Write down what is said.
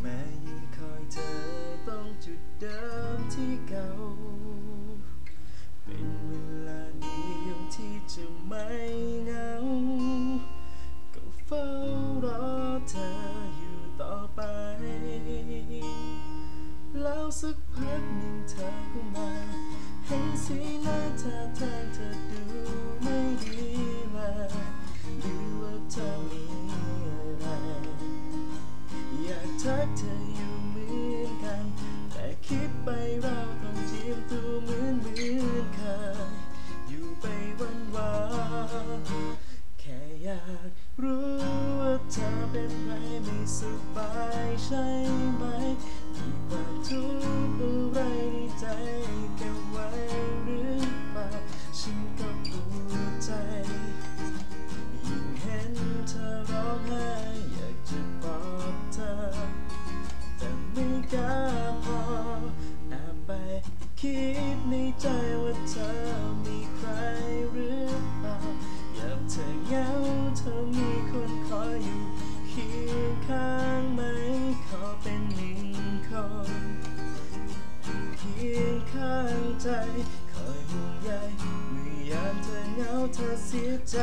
แม้ยิ่งคอยเธอต้องจุดเดิมที่เก่า เป็นเวลาเดียวที่จะไม่เหงา ก็เฝ้ารอเธออยู่ต่อไป แล้วสักพักหนึ่งเธอก็มา เห็นสีหน้าเธอแทนเธอดู กเธออยู่เหมือนกัน แต่คิดไปเราต้องเจียมตัวเหมือนเหมือนเคยอยู่ไปวันวานแค่อยากรู้ว่าเธอเป็นไรไม่สบายใช่ไหมมีความทุก ไม่กล้าพอแอบไปคิดในใจว่าเธอมีใครหรือเปล่าอยากเธอเหงาเธอมีคนคอยอยู่เคียงข้างไหมขอเป็นหนึ่งคนเคียงข้างใจคอยห่วงใยเมื่อยามเธอเหงาเธอเสียใจ